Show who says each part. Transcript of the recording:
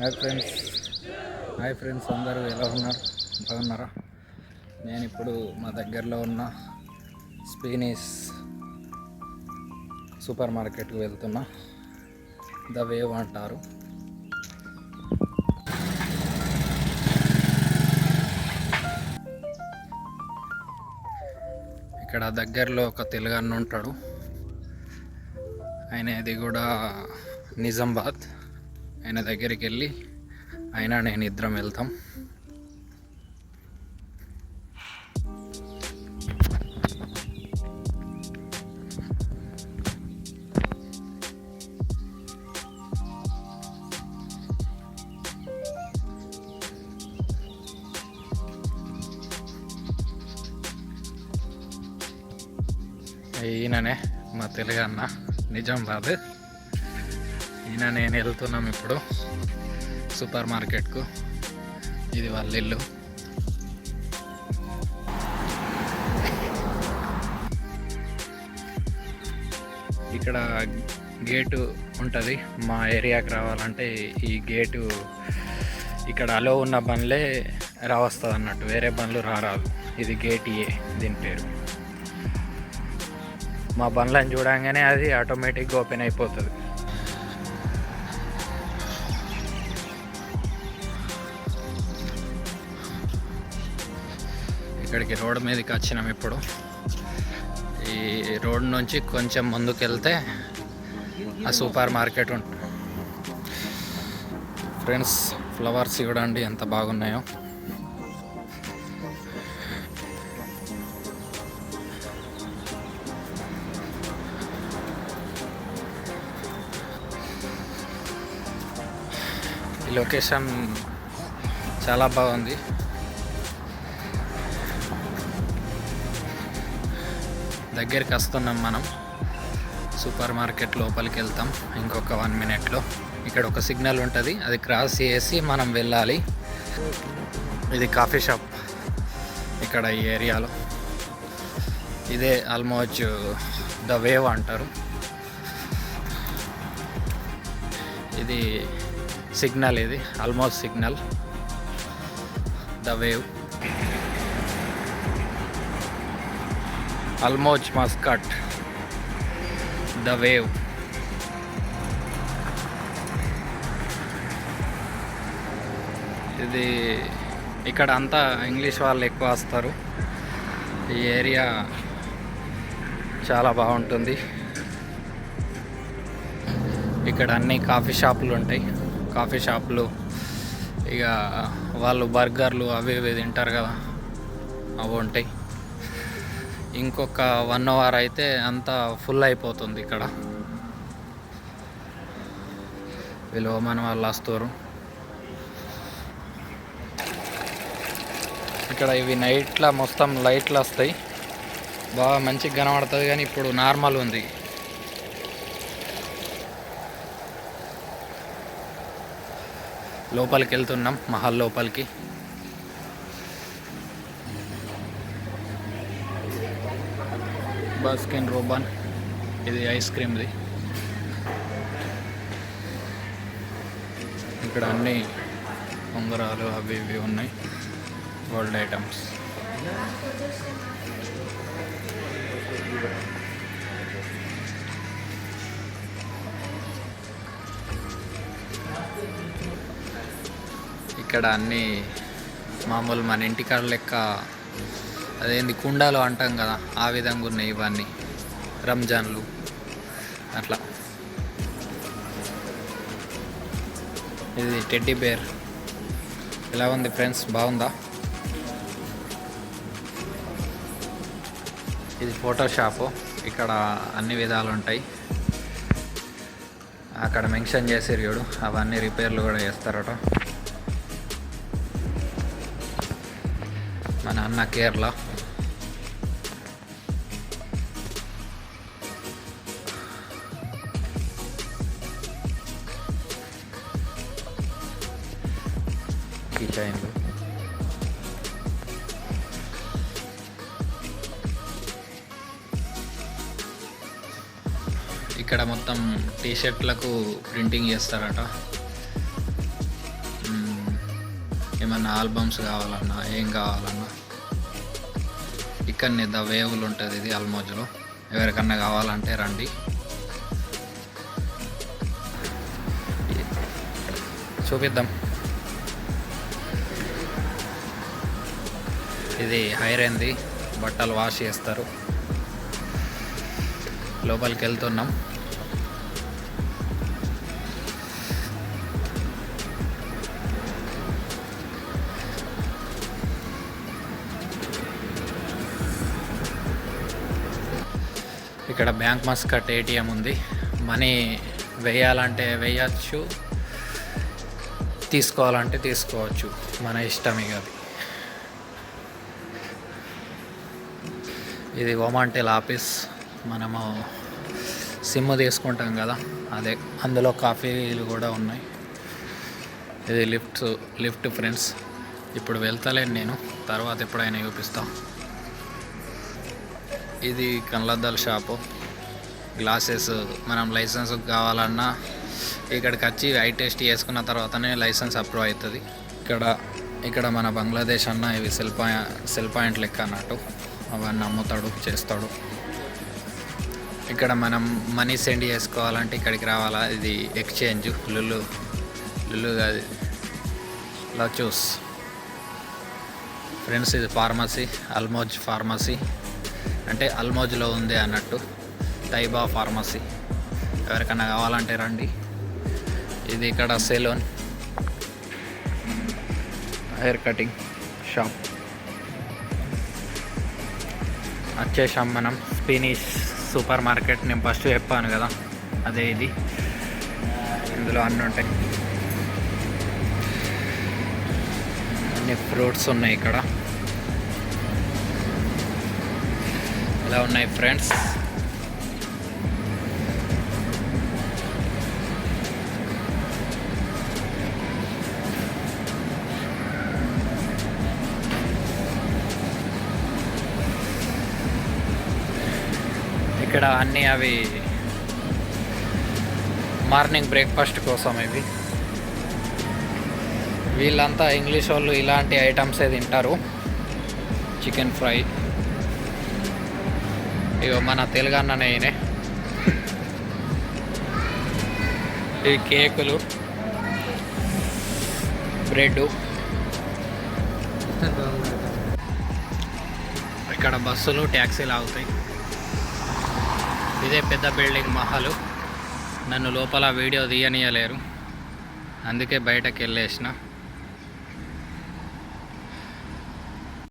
Speaker 1: Hi friends hi friends అందరూ ఎలా ఉన్నారు? బాగున్నారా? నేను ఇప్పుడు మా దగ్గరలో ఉన్న స్పీనీస్ సూపర్ మార్కెట్కి వెళ్తున్నా. ద వేవ్ అంటారు. ఇక్కడ దగ్గరలో ఒక తెలుగన్న ఉంటాడు. ఆయన ఇది కూడా నిజామాబాద్. ఆయన దగ్గరికి వెళ్ళి ఆయన నేను ఇద్దరం వెళ్తాం. ఈయననే మా తెలుగు అన్న. నిజామాబాద్ ఈయన నేను వెళ్తున్నాం ఇప్పుడు సూపర్ మార్కెట్కు. ఇది వాళ్ళ ఇల్లు. ఇక్కడ గేటు ఉంటుంది. మా ఏరియాకి రావాలంటే ఈ గేటు ఇక్కడ అలో ఉన్న బండ్లే రావస్తుంది అన్నట్టు వేరే బండ్లు రారాదు. ఇది గేట్ ఏ దీని పేరు. మా బండ్లను చూడంగానే అది ఆటోమేటిక్గా ఓపెన్ అయిపోతుంది. ఇక్కడికి రోడ్ మీదకి వచ్చినాం ఇప్పుడు. ఈ రోడ్ నుంచి కొంచెం ముందుకు వెళ్తే ఆ సూపర్ మార్కెట్ ఉంటుంది ఫ్రెండ్స్ ఫ్లవర్స్ చూడండి ఎంత బాగున్నాయో. ఈ లొకేషన్ చాలా బాగుంది. దగ్గరికి వస్తున్నాం మనం. సూపర్ మార్కెట్ లోపలికి వెళ్తాం ఇంకొక వన్ మినిట్లో. ఇక్కడ ఒక సిగ్నల్ ఉంటుంది అది క్రాస్ చేసి మనం వెళ్ళాలి. ఇది కాఫీ షాప్ ఇక్కడ ఈ ఏరియాలో. ఇదే ఆల్మోస్ట్ ద వేవ్ అంటారు. ఇది సిగ్నల్ ఇది almost signal. The wave. Al Mouj Muscat the wave ఇది ఇక్కడ అంతా ఇంగ్లీష్ వాళ్ళు ఎక్కువ వస్తారు. ఈ ఏరియా చాలా బాగుంటుంది. ఇక్కడ అన్ని కాఫీ షాపులు ఉంటాయి. కాఫీ షాపులు ఇక వాళ్ళు బర్గర్లు అవి ఇవి తింటారు కదా అవి ఉంటాయి. ఇంకొక వన్ అవర్ అయితే అంతా ఫుల్ అయిపోతుంది ఇక్కడ. వీళ్ళు మన వాళ్ళు వస్తారు ఇక్కడ ఇవి నైట్లో మొత్తం లైట్లు వస్తాయి. బాగా మంచిగా కనబడుతుంది కానీ ఇప్పుడు నార్మల్ ఉంది. లోపలికి వెళ్తున్నాం మహల్ లోపలికి. బాస్కిన్ రోబాన్ ఇది ఐస్ క్రీమ్ది ఇక్కడ అన్ని ఉంగరాలు అవి ఇవి ఉన్నాయి. గోల్డ్ ఐటమ్స్ ఇక్కడ అన్ని మామూలు మన ఇంటికాడ లెక్క అదేంది కుండాలు అంటాం కదా ఆ విధంగా ఉన్నాయి ఇవన్నీ రంజాన్లు అట్లా. ఇది టెడ్డీ బేర్. ఎలా ఉంది ఫ్రెండ్స్ బాగుందా? ఇది ఫోటోషాపు ఇక్కడ అన్ని విధాలు ఉంటాయి. అక్కడ మెన్షన్ చేసారు చూడు అవన్నీ రిపేర్లు కూడా చేస్తారట. మన అన్న కేరళ. ఇక్కడ మొత్తం టీ షర్ట్లకు ప్రింటింగ్ చేస్తారట. ఏమన్నా ఆల్బమ్స్ కావాలన్నా ఏం కావాలన్నా. ఇక్కడనే ద వేవులు ఉంటుంది ఇది అల్మోజ్లో ఎవరికన్నా కావాలంటే రండి. చూపిద్దాం. ఇది హైరైంది బట్టలు వాష్ చేస్తారు. లోపలికి వెళ్తున్నాం ఇక్కడ బ్యాంక్ మస్కట్ ఏటీఎం ఉంది. మనీ వేయాలంటే వేయచ్చు. తీసుకోవాలంటే తీసుకోవచ్చు. మన ఇష్టం ఇక అది. ఇది ఓమాంటెల్ ఆఫీస్. మనము సిమ్ తీసుకుంటాం కదా. అదే అందులో కాఫీలు కూడా ఉన్నాయి. ఇది లిఫ్ట్ లిఫ్ట్ ఫ్రెండ్స్. ఇప్పుడు వెళ్తలేను నేను. తర్వాత ఎప్పుడైనా చూపిస్తాం. ఇది కళ్ళద్దాల షాపు. గ్లాసెస్ మనం లైసెన్స్ కావాలన్నా ఇక్కడికి వచ్చి ఐ టెస్ట్ చేసుకున్న తర్వాతనే లైసెన్స్ అప్రూవ్ అవుతుంది. ఇక్కడ ఇక్కడ మన బంగ్లాదేశ్ అన్న ఇవి సెల్ పాయింట్ సెల్ పాయింట్ లెక్క అన్నట్టు అవన్నీ అమ్ముతాడు చేస్తాడు. ఇక్కడ మనం మనీ సెండ్ చేసుకోవాలంటే ఇక్కడికి రావాలా? ఇది ఎక్స్చేంజ్ లుల్లు లుల్లు కాదు లచూస్ ఫ్రెండ్స్ ఇది ఫార్మసీ అల్మోజ్ ఫార్మసీ. అంటే అల్మోజ్లో ఉంది అన్నట్టు. Taiba pharmacy. ఎవరికైనా కావాలంటే రండి. ఇది ఇక్కడ సెలూన్. Hair cutting shop. వచ్చేసాం మనం స్పినిష్ సూపర్ మార్కెట్. నేను ఫస్ట్ చెప్పాను కదా అదే ఇది. ఇందులో అన్నీ ఉంటాయి. అన్ని ఫ్రూట్స్ ఉన్నాయి ఇక్కడ. ఇలా ఉన్నాయి ఫ్రెండ్స్ ఇక్కడ అన్నీ అవి మార్నింగ్ బ్రేక్ఫాస్ట్ కోసం ఇవి. వీళ్ళంతా ఇంగ్లీష్ వాళ్ళు ఇలాంటి ఐటమ్సే తింటారు. Chicken fry. ఇగో మన తెలుగు అన్ననే ఈయనే. ఇవి కేకులు బ్రెడ్ ఇక్కడ బస్సులు ట్యాక్సీలు ఆగుతాయి. ఇదే పెద్ద బిల్డింగ్ మహలు. నన్ను లోపల వీడియో తీయనీయలేరు. అందుకే బయటకు వెళ్ళేసిన